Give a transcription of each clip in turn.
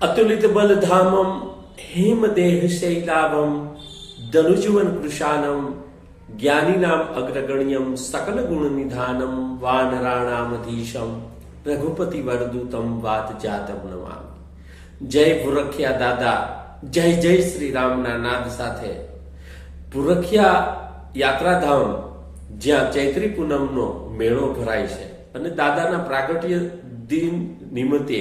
અતુલિત બલધામમ હેમદેહ શૈલાભમ ધનુજવન કૃષાનમ જ્ઞાનીનામ અગ્રગણ્યમ સકલ ગુણ નિધાનમ વાનરાણામધીશમ રઘુપતિ વરદૂતમ વાત જાતમ નમામિ જય ભુરખિયા દાદા જય જય શ્રી રામના નાદ સાથે ભુરખિયા યાત્રાધામ જ્યાં ચૈત્રી પૂનમનો મેળો ભરાય છે અને દાદાના પ્રાગટ્ય દિન નિમિત્તે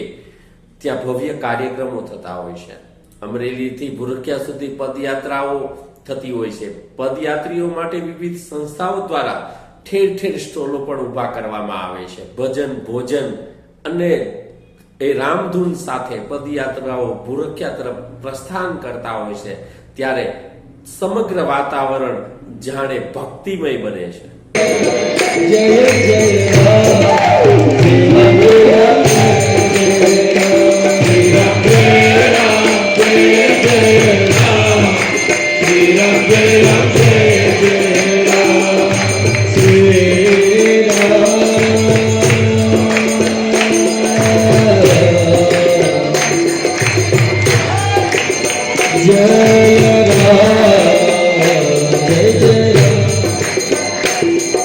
ત્યાં ભવ્ય કાર્યક્રમો થતા હોય છે. અમરેલીથી ભુરખિયા સુધી પદયાત્રાઓ થતી હોય છે. પદયાત્રીઓ માટે વિવિધ સંસ્થાઓ દ્વારા ઠેર ઠેર સ્ટોલો પણ ઊભા કરવામાં આવે છે. ભજન, ભોજન અને એ રામધૂન સાથે પદયાત્રાઓ ભુરખ્યા તરફ પ્રસ્થાન કરતા હોય છે. ત્યારે સમગ્ર વાતાવરણ જાણે ભક્તિમય બને છે.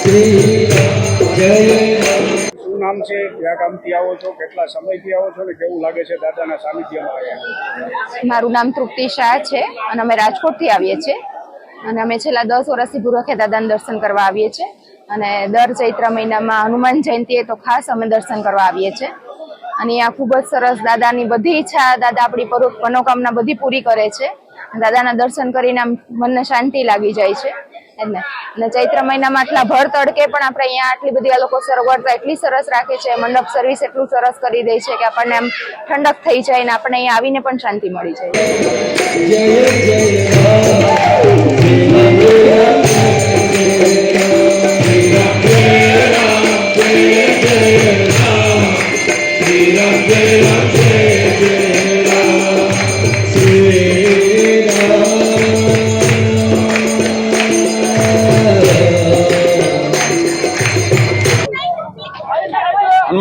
શું નામ છે? કયા ગામથી આવો છો? કેટલા સમયથી આવો છો? ને કેવું લાગે છે દાદાના સાનિધ્યમાં આવ્યા? મારું નામ તૃપ્તિ શાહ છે અને અમે રાજકોટથી આવીએ છીએ. અને અમે છેલ્લા દસ વર્ષથી ભૂરખે દાદાના દર્શન કરવા આવીએ છીએ. અને દર ચૈત્ર મહિનામાં હનુમાન જયંતીએ તો ખાસ અમે દર્શન કરવા આવીએ છીએ. અને અહીંયા ખૂબ જ સરસ દાદાની બધી ઈચ્છા દાદા આપણી પર- મનોકામના બધી પૂરી કરે છે. દાદાના દર્શન કરીને મનને શાંતિ લાગી જાય છે. એટલે ચૈત્ર મહિનામાં આટલા ભર તડકે પણ આપણે અહીંયા આટલી બધી આ લોકો સગવડતા એટલી સરસ રાખે છે, મંડપ સર્વિસ એટલું સરસ કરી દે છે કે આપણને આમ ઠંડક થઈ જાય ને આપણે અહીંયા આવીને પણ શાંતિ મળી જાય.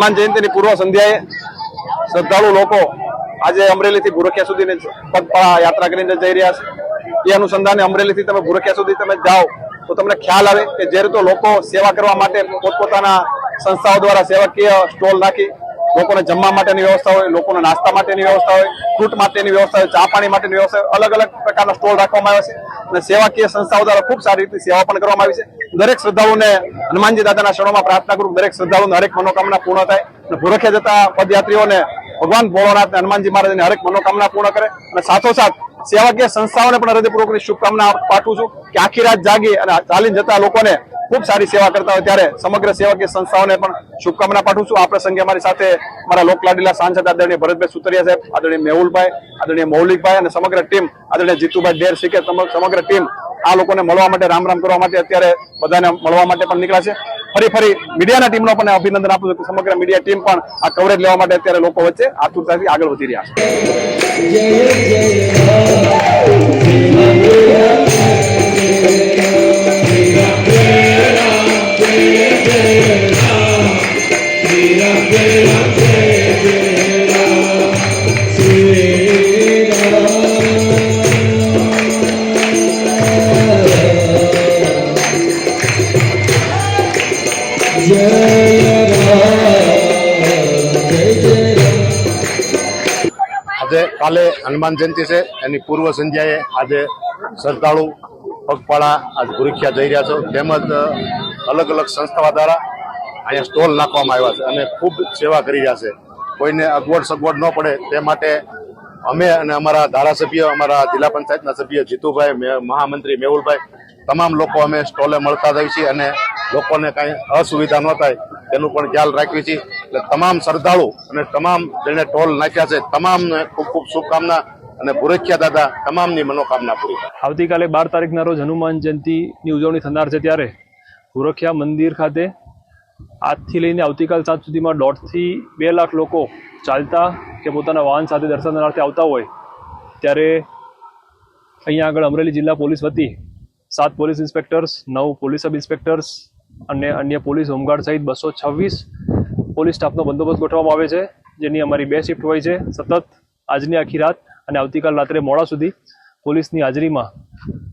હનુમાન જયંતિની પૂર્વ સંધ્યાએ શ્રદ્ધાળુ લોકો આજે અમરેલીથી ભૂરખિયા સુધીની પગપાળા યાત્રા કરીને જઈ રહ્યા છે. એ અનુસંધાને અમરેલીથી તમે ભૂરખિયા સુધી તમે જાઓ તો તમને ખ્યાલ આવે કે જે રીતે લોકો સેવા કરવા માટે પોતપોતાના સંસ્થાઓ દ્વારા સેવાકીય સ્ટોલ નાખી, લોકોને જમવા માટેની વ્યવસ્થા હોય, લોકોને નાસ્તા માટેની વ્યવસ્થા હોય, ફ્રૂટ માટેની વ્યવસ્થા હોય, ચા પાણી માટેની વ્યવસ્થા અલગ અલગ પ્રકારના સ્ટોલ રાખવામાં આવે છે. અને સેવાકીય સંસ્થાઓ દ્વારા ખૂબ સારી રીતે સેવા પણ કરવામાં આવી છે. દરેક શ્રદ્ધાળુને હનુમાનજી દાદાના શરણોમાં પ્રાર્થના કરું દરેક શ્રદ્ધાળુને હરેક મનોકામના પૂર્ણ થાય અને ભૂરખે જતા પદયાત્રીઓને ભગવાન ભોળોનાથ હનુમાનજી મહારાજની હરેક મનોકામના પૂર્ણ કરે અને સાથોસાથ સેવાકીય સંસ્થાઓને પણ હૃદયપૂર્વકની શુભકામના પાઠવું છું કે આખી રાત જાગી અને ચાલીને જતા લોકોને ખૂબ સારી સેવા કરતા હોય ત્યારે સમગ્ર સેવાકીય સંસ્થાઓને પણ શુભકામના પાઠવું છું આ પ્રસંગે અમારી સાથે મારા લોકલાડીલા સાંસદ આદરણીય ભરતભાઈ સુતરિયા સાહેબ આદરણીય મેહુલભાઈ આદરણીય મૌલિકભાઈ અને સમગ્ર ટીમ આદરણીય જીતુભાઈ ડેર શીખે સમગ્ર ટીમ આ લોકોને મળવા માટે રામ રામ કરવા માટે અત્યારે બધાને મળવા માટે પણ નીકળ્યા છે ફરી ફરી મીડિયાના ટીમનો પણ અભિનંદન આપું છું સમગ્ર મીડિયા ટીમ પણ આ કવરેજ લેવા માટે અત્યારે લોકો વચ્ચે આતુરતાથી આગળ વધી રહ્યા છે આજે કાલે હનુમાન જયંતિ છે. એની પૂર્વ સંધ્યાએ આજે શ્રદ્ધાળુ પગપાળા આજ ગુરુખિયા જઈ રહ્યા છો. તેમજ અલગ અલગ સંસ્થાઓ દ્વારા અહીંયા સ્ટોલ નાખવામાં આવ્યા છે અને ખૂબ સેવા કરી રહ્યા છે. કોઈને અગવડ સગવડ ન પડે તે માટે અમે અને અમારા ધારાસભ્ય, અમારા જિલ્લા પંચાયતના સભ્ય જીતુભાઈ મહામંત્રી મેહુલભાઈ, તમામ લોકો અમે સ્ટોલે મળતા જઈએ છીએ અને લોકોને કાંઈ અસુવિધા ન થાય તેનું પણ ખ્યાલ રાખીએ છીએ. એટલે તમામ શ્રદ્ધાળુ અને તમામ જેણે ટોલ નાખ્યા છે, તમામને ખૂબ ખૂબ શુભકામના અને પુરખ્યા દાદા, તમામની મનોકામના પૂરી આવતીકાલે બાર તારીખના રોજ હનુમાન જયંતિની ઉજવણી થનાર છે ત્યારે પુરખ્યા મંદિર ખાતે આજથી લઈને આવતીકાલ સાંજ સુધીમાં દોઢથી બે લાખ લોકો ચાલતા કે પોતાના વાહન સાથે દર્શનાર્થે આવતા હોય, ત્યારે અહીંયા આગળ અમરેલી જિલ્લા પોલીસ વતી સાત પોલીસ ઇન્સ્પેક્ટર્સ, નવ પોલીસ સબ ઇન્સ્પેક્ટર્સ અને અન્ય પોલીસ હોમગાર્ડ સહિત બસો છવ્વીસ પોલીસ સ્ટાફનો બંદોબસ્ત ગોઠવવામાં આવે છે, જેની અમારી બે શિફ્ટ હોય છે. સતત આજની આખી રાત અને આવતીકાલ રાત્રે મોડા સુધી પોલીસની હાજરીમાં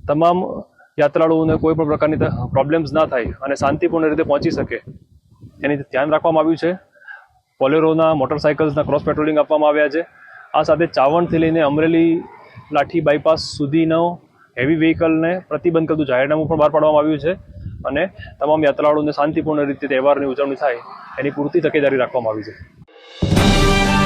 તમામ યાત્રાળુઓને કોઈ પણ પ્રકારની પ્રોબ્લેમ્સ ના થાય અને શાંતિપૂર્ણ રીતે પહોંચી શકે એની ધ્યાન રાખવામાં આવ્યું છે. બોલેરોના મોટરસાયકલ્સના ક્રોસ પેટ્રોલિંગ આપવામાં આવ્યા છે. આ સાથે ચાવણથી લઈને અમરેલી લાઠી બાયપાસ સુધીનો હેવી વ્હીકલને પ્રતિબંધ કરતું જાહેરનામું પણ બહાર પાડવામાં આવ્યું છે અને તમામ યાત્રાળુઓને શાંતિપૂર્ણ રીતે તહેવારની ઉજવણી થાય એની પૂરતી તકેદારી રાખવામાં આવી છે.